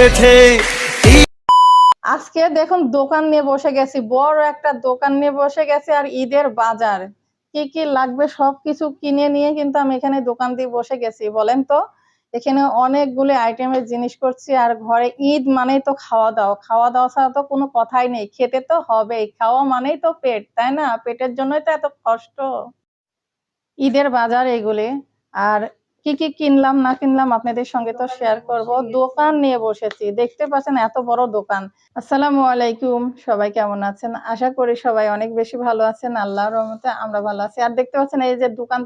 এসেছে আজকে দেখুন দোকান নিয়ে বসে গেছি, বড় একটা দোকান নিয়ে বসে গেছি আর ঈদের বাজার। কি কি লাগবে সবকিছু কিনে নিয়ে কিন্তু আমি এখানে দোকান দিয়ে বসে গেছি, বলেন তো? এখানে অনেকগুলো আইটেমের জিনিস করছি আর ঘরে ঈদ মানেই তো খাওয়া দাওয়া। খাওয়া দাওয়া ছাড়া তো কোনো কথাই নেই, খেতে তো হবেই, খাওয়া মানেই তো পেট, তাই না? পেটের জন্যই তো এত কষ্ট। ঈদের বাজার এগুলি, আর কি কি কিনলাম, না কিনলাম আপনাদের সঙ্গে তো শেয়ার করব। দোকান নিয়ে বসেছি, দেখতে পাচ্ছেন এত বড় দোকান। আসসালামু আলাইকুম, সবাই কেমন আছেন? আশা করি সবাই অনেক বেশি ভালো আছেন, আল্লাহর রহমতে আমরা ভালো আছি। আর দেখতে পাচ্ছেন এই যে দোকান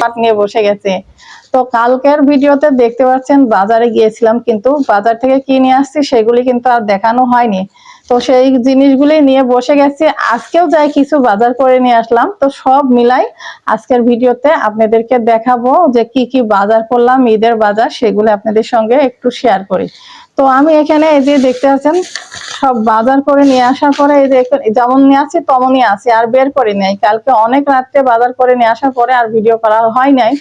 পাট নিয়ে বসে গেছে। তো কালকের ভিডিওতে দেখতে পাচ্ছেন বাজারে গিয়েছিলাম, কিন্তু বাজার থেকে কি নিয়ে আসছি সেগুলি কিন্তু আর দেখানো হয়নি। তো সেই জিনিসগুলি নিয়ে বসে গেছি। আজকেও যাই কিছু বাজার করে নিয়ে আসলাম। তো সব মিলাই আজকের ভিডিওতে আপনাদেরকে দেখাবো যে কি কি বাজার করলাম, ঈদের বাজার, সেগুলো আপনাদের সঙ্গে একটু শেয়ার করি। তো আমি এখানে এই যে দেখতে পাচ্ছেন সব বাজার করে নিয়ে আসার পরে এই যে যেমন নিয়ে আসি তেমনই আছে, আর বের করে নেই। কালকে অনেক রাত্রে বাজার করে নিয়ে আসার পরে আর ভিডিও করা হয় নাই।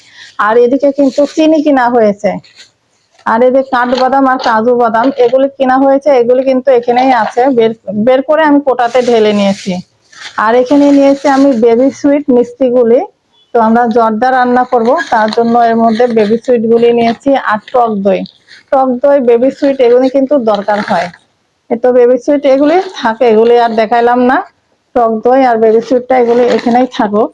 আর এদিকে কিন্তু চিনি কিনা হয়েছে। আর এই যে কাঠবাদাম আর কাজু বাদাম, এগুলি কিনা হয়েছে, এগুলি কিন্তু এখানেই আছে। বের বের করে আমি কোটাতে ঢেলে নিয়েছি। আর এখানে নিয়েছি আমি বেবি সুইট মিষ্টিগুলি। তো আমরা জর্দা রান্না করব, তার জন্য এর মধ্যে বেবি সুইট গুলি নিয়েছি আর টক দই। টক দই বেবি সুইট এগুলি কিন্তু দরকার হয়। তো বেবি সুইট এগুলি থাকে, এগুলি আর দেখাইলাম না। টক দই আর বেবি সুইটটা এগুলি এখানেই থাকুক।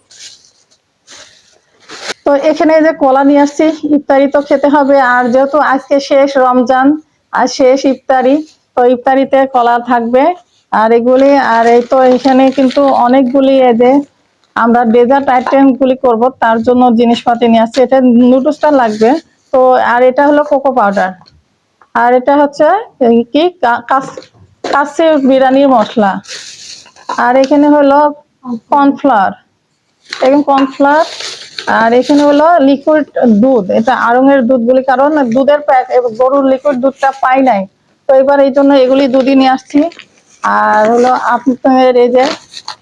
তো এখানে যে কলা নিয়ে আসছি, ইফতারি তো খেতে হবে। আর যেহেতু আজকে শেষ রমজান, আর শেষ ইফতারি, তো ইফতারিতে কলা থাকবে। আর এগুলি, আর এই তো এখানে কিন্তু অনেকগুলি এই যে আমরা ডেজার্ট আইটেম গুলি করব, তার জন্য জিনিসপাতি নিয়ে আসছি। এটা নুডলসটা লাগবে। তো, আর এটা হলো কোকো পাউডার আর এটা হচ্ছে কি? কা- কাস- কাশি বিরিয়ানির মশলা। আর এখানে হলো কর্নফ্লাওয়ার এখানে কর্নফ্লাওয়ার আর এখানে হলো লিকুইড দুধ। এটা আড়ঙের দুধগুলি কারণ দুধের প্যাক গরুর লিকুইড দুধটা পাই নাই। তো এবার এই জন্য এগুলি দুধই নিয়ে আসছি। আর হলো আপনার এই যে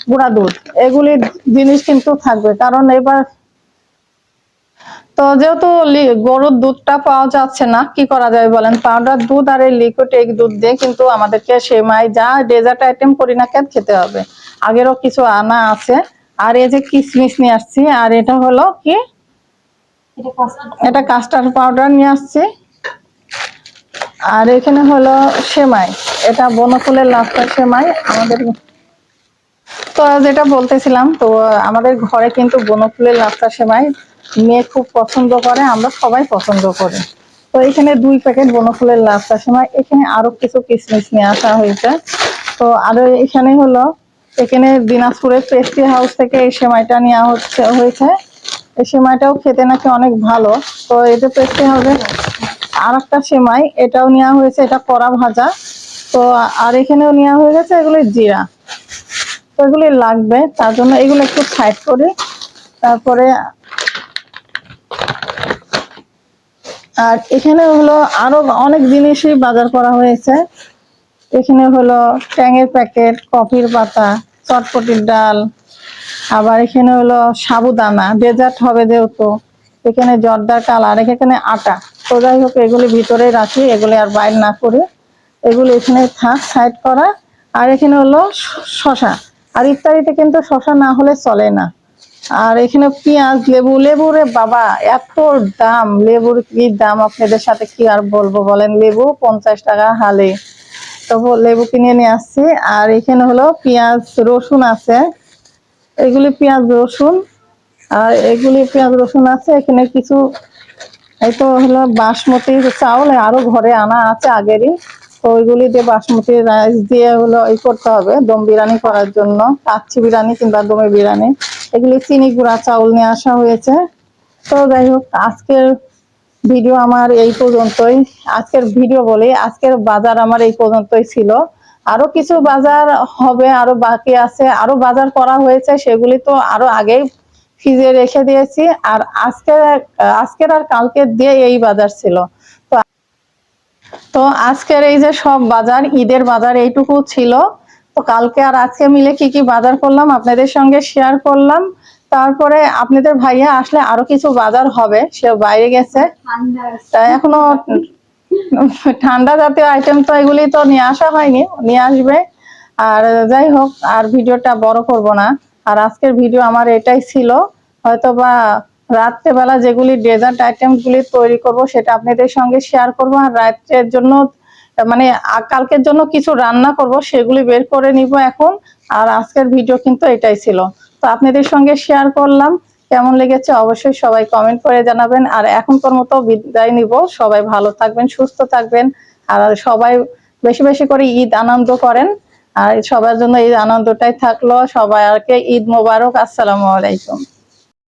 গুঁড়া দুধ, এগুলি জিনিস কিন্তু থাকবে। কারণ এবার তো যেহেতু গরুর দুধটা পাওয়া যাচ্ছে না, কি করা যাবে বলেন? পাউডার দুধ আর এই লিকুইড এগ দুধ দিয়ে কিন্তু আমাদেরকে সেমাই, যা ডেজার্ট আইটেম করি না কেন খেতে হবে। আগেরও কিছু আনা আছে। আর এই যে কিশমিশ নিয়ে আসছি আর এটা হলো কি? এটা কাস্টার্ড পাউডার নিয়ে আসছি। আর এখানে হলো সেমাই। এটা বনফুলের লাস্টার সেমাই। আমাদের তো যেটা বলতেছিলাম তো আমাদের ঘরে কিন্তু বনফুলের লাস্তা সেমাই মেয়ে খুব পছন্দ করে আমরা সবাই পছন্দ করি। তো এখানে দুই প্যাকেট বনফুলের লাস্তা সেমাই এখানে আরও কিছু কিশমিশ নিয়ে আসা হয়েছে। তো আরও এখানে হলো এখানে দিনাজপুরের পেস্ট্রি হাউস থেকে এই সেমাইটা নেওয়া হচ্ছে, হয়েছে। এই সেমাইটাও খেতে নাকি অনেক ভালো। তো এটা পেস্ট্রি হাউসে আর একটা সেমাই, এটাও নেওয়া হয়েছে, এটা কড়া ভাজা। তো আর এখানেও নেওয়া হয়ে গেছে এগুলি জিরা। তো এগুলি লাগবে, তার জন্য এগুলো একটু সাইড করি। তারপরে আর এখানে হলো আরও অনেক জিনিসই বাজার করা হয়েছে। এখানে হলো ট্যাঙের প্যাকেট কফির পাতা চটপটির ডাল। আবার এখানে হলো সাবুদানা। ডেজার্ট হবে যেহেতু। এখানে জর্দার কালার এখানে আটা। তো যাই হোক, এগুলি ভিতরে রাখি, এগুলি আর বাইর না করে। এগুলি এখানে থাক, সাইড করা। আর এখানে হলো শশা আর ইফতারিতে কিন্তু শশা না হলে চলে না। আর এখানে পেঁয়াজ, লেবু। লেবুরে বাবা, এত দাম। লেবুর কি দাম? আপনাদের সাথে কি আর বলব বলেন? লেবু পঞ্চাশ টাকা হালে। তো লেবু কিনে নিয়ে আসছি। আর এখানে হলো পেঁয়াজ, রসুন আছে। এগুলি পেঁয়াজ, রসুন। আর এগুলি পেঁয়াজ, রসুন আছে। এখানে কিছু এই তো হলো বাসমতি চাউল আরও ঘরে আনা আছে আগেরই। তো ওইগুলি দিয়ে বাসমতি রাইস দিয়ে হলো এই করতে হবে, দম বিরিয়ানি করার জন্য। কাচ্ছি বিরিয়ানি কিংবা দমে বিরিয়ানি। এগুলি চিনি গুঁড়া চাউল নিয়ে আসা হয়েছে। তো যাই হোক, আজকের ভিডিও আমার এই পর্যন্তই। আজকের ভিডিও বলি, আজকের বাজার আমার এই পর্যন্তই ছিল। আরও কিছু বাজার হবে, আরও বাকি আছে, আরও বাজার করা হয়েছে, সেগুলি তো আরও আগেই ফ্রিজে রেখে দিয়েছি। আর আজকে, আজকের আর কালকের দিয়ে এই বাজার ছিল। তো আজকের এই যে সব বাজার, ঈদের বাজার এইটুকু ছিল। তো কালকে আর আজকে মিলে কি কি বাজার করলাম, আপনাদের সঙ্গে শেয়ার করলাম। তারপরে আপনাদের ভাইয়া আসলে আরও কিছু বাজার হবে সে বাইরে গেছে। তা এখনও ঠান্ডা জাতীয় আইটেম তো এগুলি তো নিয়ে আসা হয়নি নিয়ে আসবে। আর যাই হোক আর ভিডিওটা বড় করব না। আর আজকের ভিডিও আমার এটাই ছিল হয়তো বা রাত্রেবেলা যেগুলি ডেজার্ট আইটেম গুলি তৈরি করব সেটা আপনাদের সঙ্গে শেয়ার করব। আর রাত্রের জন্য মানে কালকের জন্য কিছু রান্না করব সেগুলি বের করে নিব এখন। আর আজকের ভিডিও কিন্তু এটাই ছিল। তো আপনাদের সঙ্গে শেয়ার করলাম। কেমন লেগেছে অবশ্যই সবাই কমেন্ট করে জানাবেন। আর এখনকার মতো বিদায় নিব। সবাই ভালো থাকবেন, সুস্থ থাকবেন। আর সবাই বেশি বেশি করে ঈদ আনন্দ করেন। আর সবার জন্য এই আনন্দটাই থাকল। সবাই সবাইকে ঈদ মোবারক। আসসালামু আলাইকুম।